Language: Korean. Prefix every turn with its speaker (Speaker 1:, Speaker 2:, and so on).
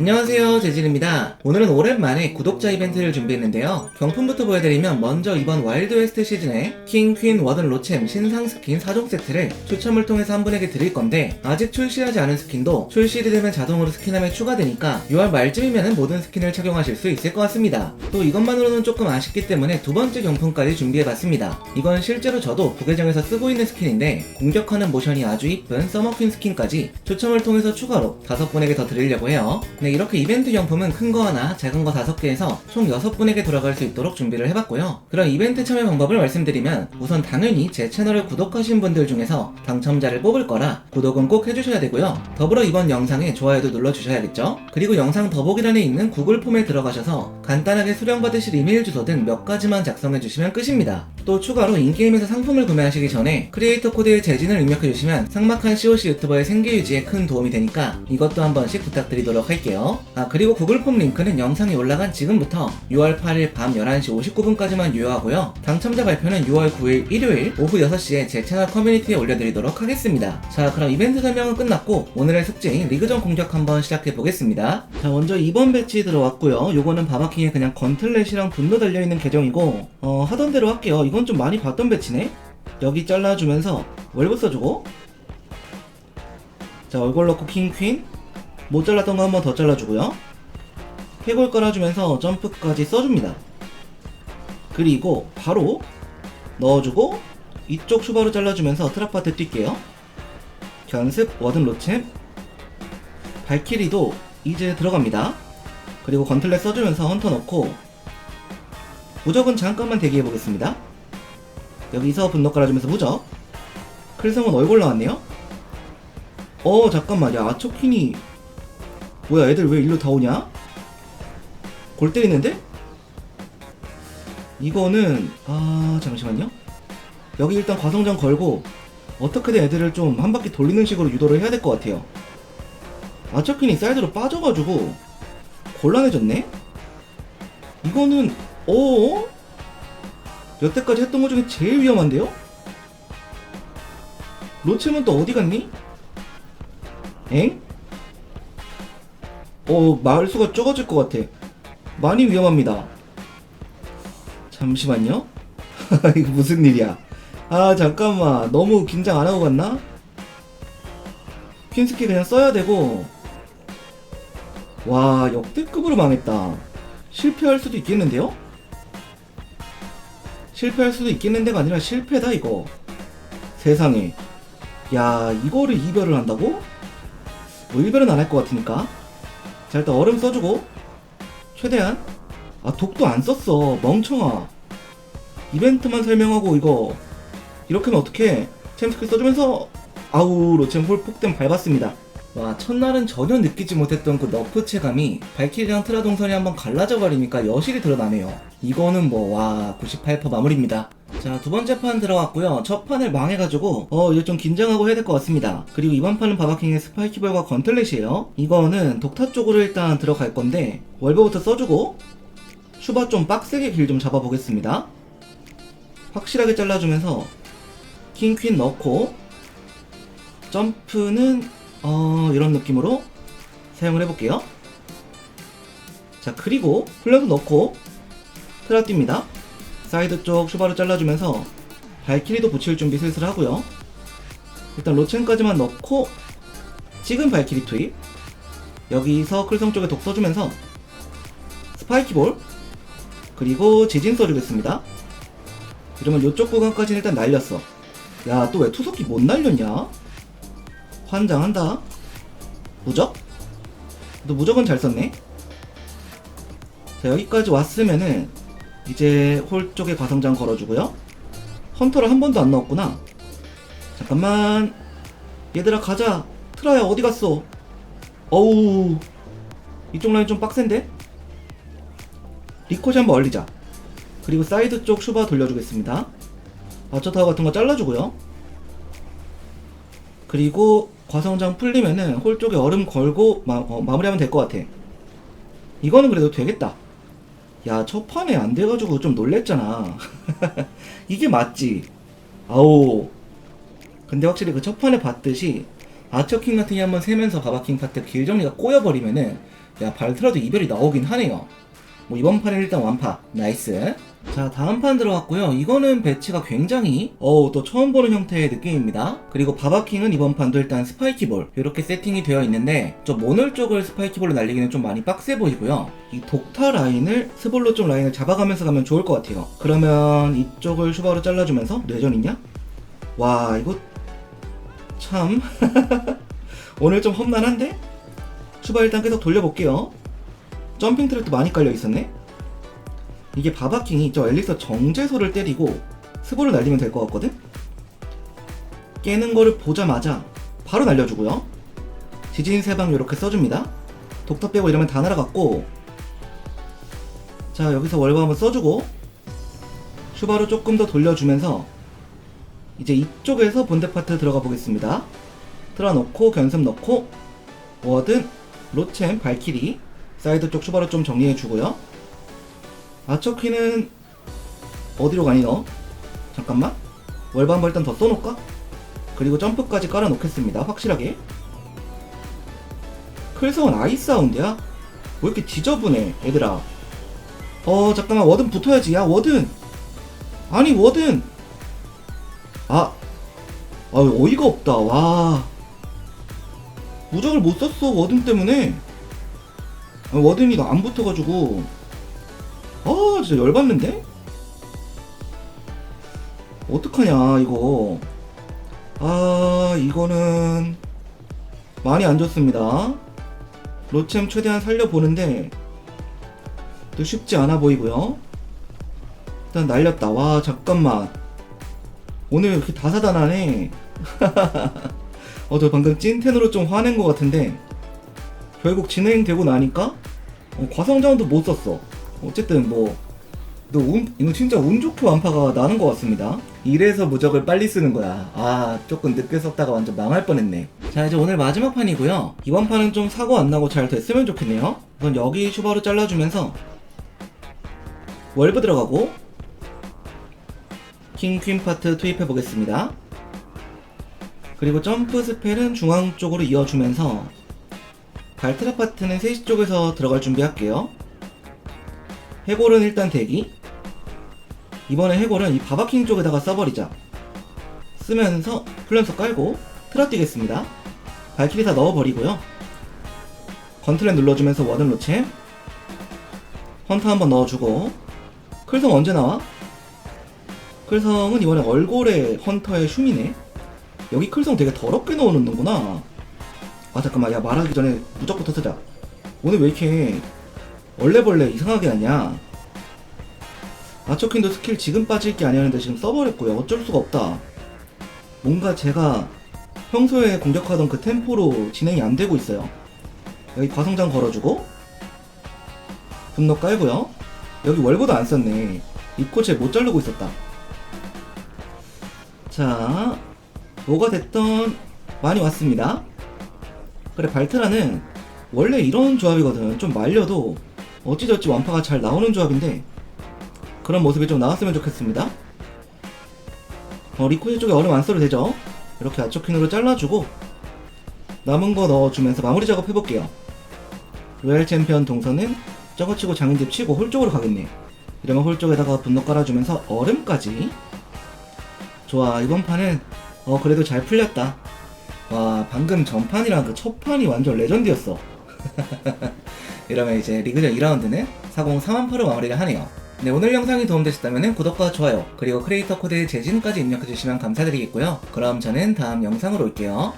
Speaker 1: 안녕하세요 재진입니다. 오늘은 오랜만에 구독자 이벤트를 준비했는데요. 경품부터 보여드리면 먼저 이번 와일드 웨스트 시즌에 킹, 퀸, 워든, 로챔 신상 스킨 4종 세트를 추첨을 통해서 한 분에게 드릴 건데 아직 출시하지 않은 스킨도 출시되면 되면 자동으로 스킨함에 추가되니까 6월 말쯤이면 모든 스킨을 착용하실 수 있을 것 같습니다. 또 이것만으로는 조금 아쉽기 때문에 두 번째 경품까지 준비해봤습니다. 이건 실제로 저도 부계정에서 쓰고 있는 스킨인데 공격하는 모션이 아주 이쁜 서머퀸 스킨까지 추첨을 통해서 추가로 다섯 분에게 더 드리려고 해요. 네, 이렇게 이벤트 경품은 큰 거 하나, 작은 거 다섯 개에서 총 여섯 분에게 돌아갈 수 있도록 준비를 해봤고요. 그럼 이벤트 참여 방법을 말씀드리면 우선 당연히 제 채널을 구독하신 분들 중에서 당첨자를 뽑을 거라 구독은 꼭 해주셔야 되고요. 더불어 이번 영상에 좋아요도 눌러주셔야겠죠? 그리고 영상 더보기란에 있는 구글 폼에 들어가셔서 간단하게 수령받으실 이메일 주소 등 몇 가지만 작성해주시면 끝입니다. 또 추가로 인게임에서 상품을 구매하시기 전에 크리에이터 코드의 재진을 입력해주시면 상막한 COC 유튜버의 생계 유지에 큰 도움이 되니까 이것도 한 번씩 부탁드리도록 할게요. 아 그리고 구글 폼 링크는 영상이 올라간 지금부터 6월 8일 밤 11시 59분까지만 유효하고요. 당첨자 발표는 6월 9일 일요일 오후 6시에 제 채널 커뮤니티에 올려드리도록 하겠습니다. 자 그럼 이벤트 설명은 끝났고 오늘의 숙제인 리그전 공격 한번 시작해 보겠습니다. 자 먼저 2번 배치 들어왔고요. 요거는 바바킹에 그냥 건틀렛이랑 분노 달려있는 계정이고 어 하던 대로 할게요. 이건 좀 많이 봤던 배치네. 여기 잘라주면서 월브 써주고 자 얼굴 넣고 킹 퀸. 못 잘랐던 거 한 번 더 잘라주고요. 해골 깔아주면서 점프까지 써줍니다. 그리고 바로 넣어주고 이쪽 슈바로 잘라주면서 트랍파트 뛸게요. 견습 워든 로챔 발키리도 이제 들어갑니다. 그리고 건틀렛 써주면서 헌터 넣고 무적은 잠깐만 대기해 보겠습니다. 여기서 분노 깔아주면서 무적 클성은 얼굴 나왔네요. 어 잠깐만 야 아초킨이 뭐야 애들 왜 일로 다 오냐? 골 때리는데? 이거는 아 잠시만요 여기 일단 과성장 걸고 어떻게든 애들을 좀 한 바퀴 돌리는 식으로 유도를 해야 될 것 같아요 아처킨이 사이드로 빠져가지고 곤란해졌네? 이거는 어? 여태까지 했던 것 중에 제일 위험한데요? 로체는 또 어디 갔니? 엥? 어, 말수가 적어질 것 같아. 많이 위험합니다. 잠시만요. 이거 무슨 일이야? 아, 잠깐만. 너무 긴장 안 하고 갔나? 퀸스키 그냥 써야 되고. 와, 역대급으로 망했다. 실패할 수도 있겠는데요? 실패할 수도 있겠는데가 아니라 실패다, 이거. 세상에. 야, 이거를 이별을 한다고? 뭐, 이별은 안 할 것 같으니까. 자 일단 얼음 써주고. 최대한. 아 독도 안 썼어. 멍청아. 이벤트만 설명하고 이거. 이렇게 하면 어떡해. 챔스킬 써주면서 아우 로챔 홀 폭댐 밟았습니다. 와 첫날은 전혀 느끼지 못했던 그 너프 체감이 발키리랑 트라 동선이 한번 갈라져 버리니까 여실히 드러나네요. 이거는 뭐 와 98% 마무리입니다 자, 두 번째 판 들어갔고요. 첫 판을 망해가지고, 어, 이제 좀 긴장하고 해야 될 것 같습니다. 그리고 이번 판은 바바킹의 스파이키볼과 건틀렛이에요. 이거는 독타 쪽으로 일단 들어갈 건데, 월버부터 써주고, 슈바 좀 빡세게 길 좀 잡아보겠습니다. 확실하게 잘라주면서, 킹퀸 넣고, 점프는, 어, 이런 느낌으로 사용을 해볼게요. 자, 그리고, 플러도 넣고, 트라 뜁니다. 사이드 쪽 슈바로 잘라주면서 발키리도 붙일 준비 슬슬 하고요. 일단 로첸까지만 넣고 지금 발키리 투입 여기서 클성 쪽에 독 써주면서 스파이키볼 그리고 지진 써주겠습니다. 이러면 이쪽 구간까지는 일단 날렸어. 야 또 왜 투석기 못 날렸냐? 환장한다. 무적? 너 무적은 잘 썼네. 자 여기까지 왔으면은 이제 홀 쪽에 과성장 걸어주고요. 헌터를 한 번도 안 넣었구나. 잠깐만. 얘들아 가자. 트라야 어디 갔어? 어우. 이쪽 라인 좀 빡센데? 리코시 한번 얼리자. 그리고 사이드 쪽 슈바 돌려주겠습니다. 아처타워 같은 거 잘라주고요. 그리고 과성장 풀리면은 홀 쪽에 얼음 걸고 마, 어, 마무리하면 될 것 같아. 이거는 그래도 되겠다. 야, 첫 판에 안 돼가지고 좀 놀랬잖아. 이게 맞지? 아오. 근데 확실히 그 첫 판에 봤듯이 아처킹 같은 게 한번 세면서 바바킹 파트 길 정리가 꼬여버리면은 야 발트라도 이별이 나오긴 하네요. 뭐 이번 판은 일단 완파 나이스. 자 다음 판 들어갔고요. 이거는 배치가 굉장히 어우 또 처음 보는 형태의 느낌입니다. 그리고 바바킹은 이번 판도 일단 스파이키볼 이렇게 세팅이 되어 있는데 저 모널 쪽을 스파이키볼로 날리기는 좀 많이 빡세 보이고요. 이 독타 라인을 스볼로 쪽 라인을 잡아가면서 가면 좋을 것 같아요. 그러면 이쪽을 슈바로 잘라주면서 뇌전 있냐? 와 이거 참 오늘 좀 험난한데? 슈바 일단 계속 돌려볼게요. 점핑 트랩도 많이 깔려 있었네. 이게 바바킹이 저 엘리서 정제소를 때리고 스볼을 날리면 될 것 같거든? 깨는 거를 보자마자 바로 날려주고요. 지진 세방 이렇게 써줍니다. 독터 빼고 이러면 다 날아갔고 자 여기서 월버 한번 써주고 슈바로 조금 더 돌려주면서 이제 이쪽에서 본대 파트 들어가 보겠습니다. 틀어놓고 견습 넣고 워든 로챔 발키리 사이드 쪽 슈바로 좀 정리해 주고요. 아처키는 어디로 가니 너? 잠깐만. 월바 한번 일단 더 써놓을까? 그리고 점프까지 깔아 놓겠습니다 확실하게. 클성은 아이 사운드야? 왜 이렇게 지저분해 얘들아? 어 잠깐만 워든 붙어야지. 야 워든! 아니 워든! 아, 아 어이가 없다. 와. 무적을 못 썼어 워든 때문에. 아, 워든이 나 안 붙어가지고 아 진짜 열받는데? 어떡하냐 이거. 아 이거는 많이 안 좋습니다. 로챔 최대한 살려보는데 또 쉽지 않아 보이고요. 일단 날렸다. 와 잠깐만. 오늘 이렇게 다사다난해 어 저 방금 찐텐으로 좀 화낸 것 같은데. 결국 진행되고 나니까? 어, 과성자원도 못 썼어 어쨌든 뭐, 너 운, 이거 진짜 운 좋게 완파가 나는 것 같습니다. 이래서 무적을 빨리 쓰는 거야. 아, 조금 늦게 썼다가 완전 망할 뻔했네. 자, 이제 오늘 마지막 판이고요. 이번 판은 좀 사고 안 나고 잘 됐으면 좋겠네요. 우선 여기 슈바로 잘라주면서 월브 들어가고 킹, 퀸 파트 투입해 보겠습니다. 그리고 점프 스펠은 중앙 쪽으로 이어주면서 발트라 파트는 3시 쪽에서 들어갈 준비할게요. 해골은 일단 대기. 이번에 해골은 이 바바킹 쪽에다가 써버리자. 쓰면서 플랜서 깔고 틀어 뛰겠습니다. 발키리사 넣어버리고요. 건트랩 눌러주면서 워든 로챔. 헌터 한번 넣어주고. 클성 언제 나와? 클성은 이번에 얼골에 헌터의 흉이네. 여기 클성 되게 더럽게 넣어놓는구나. 아 잠깐만 야 말하기 전에 무적부터 쓰자. 오늘 왜 이렇게 원래벌레 이상하게 하냐? 아처킨도 스킬 지금 빠질 게 아니었는데 지금 써버렸고요. 어쩔 수가 없다. 뭔가 제가 평소에 공격하던 그 템포로 진행이 안 되고 있어요. 여기 과성장 걸어주고 분노 깔고요. 여기 월보도 안 썼네. 입고 쟤못 자르고 있었다. 자 뭐가 됐던 많이 왔습니다. 그래 발트라는 원래 이런 조합이거든. 좀 말려도 어찌저찌 완파가 잘 나오는 조합인데 그런 모습이 좀 나왔으면 좋겠습니다. 어, 리코시 쪽에 얼음 안 써도 되죠? 이렇게 아초킨으로 잘라주고 남은 거 넣어주면서 마무리 작업 해볼게요. 로얄 챔피언 동선은 저거 치고 장집 치고 홀 쪽으로 가겠네. 이러면 홀 쪽에다가 분노 깔아주면서 얼음까지 좋아 이번 판은 어 그래도 잘 풀렸다. 와 방금 전판이랑 그 첫 판이 완전 레전드였어. 이러면 이제 리그전 2라운드는 40 318로 마무리를 하네요. 네, 오늘 영상이 도움되셨다면 구독과 좋아요, 그리고 크리에이터 코드 재진까지 입력해주시면 감사드리겠고요. 그럼 저는 다음 영상으로 올게요.